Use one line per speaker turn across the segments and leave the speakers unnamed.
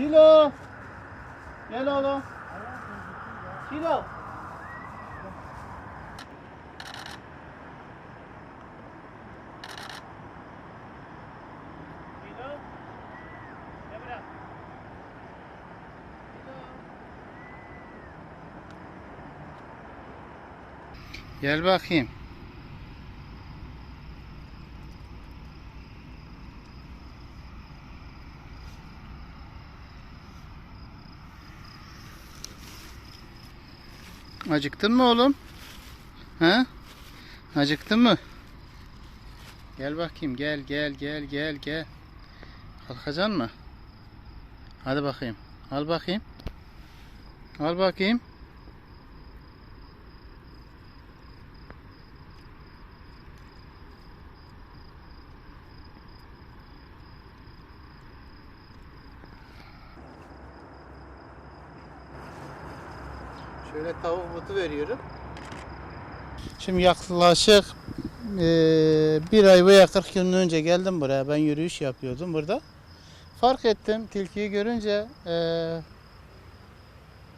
Kilo. Gel oğlum. Kilo. Kilo. Gel buraya. Gel bakayım. Acıktın mı oğlum? Ha? Acıktın mı? Gel bakayım gel gel gel gel gel. Kalkacaksın mı? Hadi bakayım. Al bakayım. Al bakayım. Şöyle tavuk butu veriyorum. Şimdi yaklaşık eee, bir ay veya 40 gün önce geldim buraya. Ben yürüyüş yapıyordum burada. Fark ettim tilkiyi görünce eee,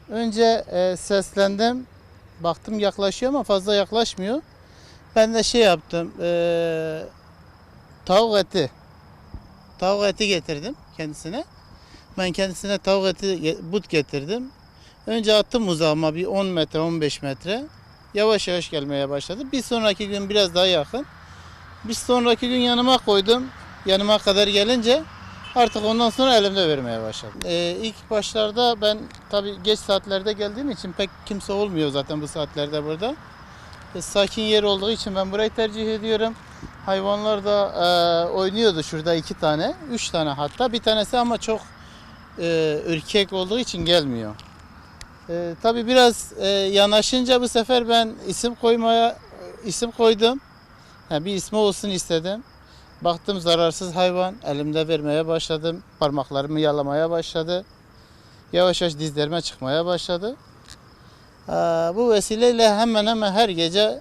önce eee, seslendim. Baktım yaklaşıyor ama fazla yaklaşmıyor. Ben de şey yaptım. eee, tavuk eti. Tavuk eti getirdim kendisine. Ben kendisine tavuk eti but getirdim. Önce attım uzağıma bir 10 metre 15 metre. Yavaş yavaş gelmeye başladı. Bir sonraki gün biraz daha yakın. Bir sonraki gün yanıma koydum. Yanıma kadar gelince artık ondan sonra elimde vermeye başladım. Ee, ilk başlarda ben tabii geç saatlerde geldiğim için pek kimse olmuyor zaten bu saatlerde burada. E, sakin yer olduğu için ben burayı tercih ediyorum. Hayvanlar da e, oynuyordu şurada iki tane, üç tane hatta. Bir tanesi ama çok e, ürkek olduğu için gelmiyor. Ee, tabii biraz e, yanaşınca bu sefer ben isim koymaya isim koydum. Ha, bir ismi olsun istedim. Baktım zararsız hayvan. Elimde vermeye başladım. Parmaklarımı yalamaya başladı. Yavaş yavaş dizlerime çıkmaya başladı. Aa, bu vesileyle hemen hemen her gece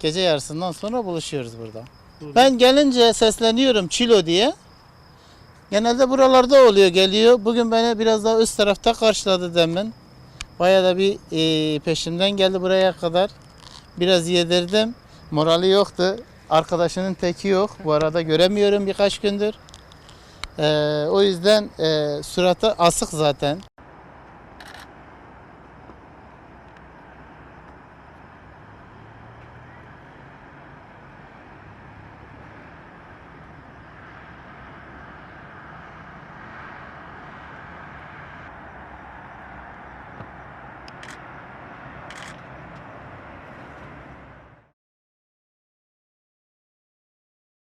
gece yarısından sonra buluşuyoruz burada. Ben gelince sesleniyorum Çilo diye. Genelde buralarda oluyor geliyor. Bugün beni biraz daha üst tarafta karşıladı demin. Bayağı da bir e, peşimden geldi buraya kadar. Biraz yedirdim. Morali yoktu. Arkadaşının teki yok. Bu arada göremiyorum birkaç gündür. E, o yüzden e, suratı asık zaten.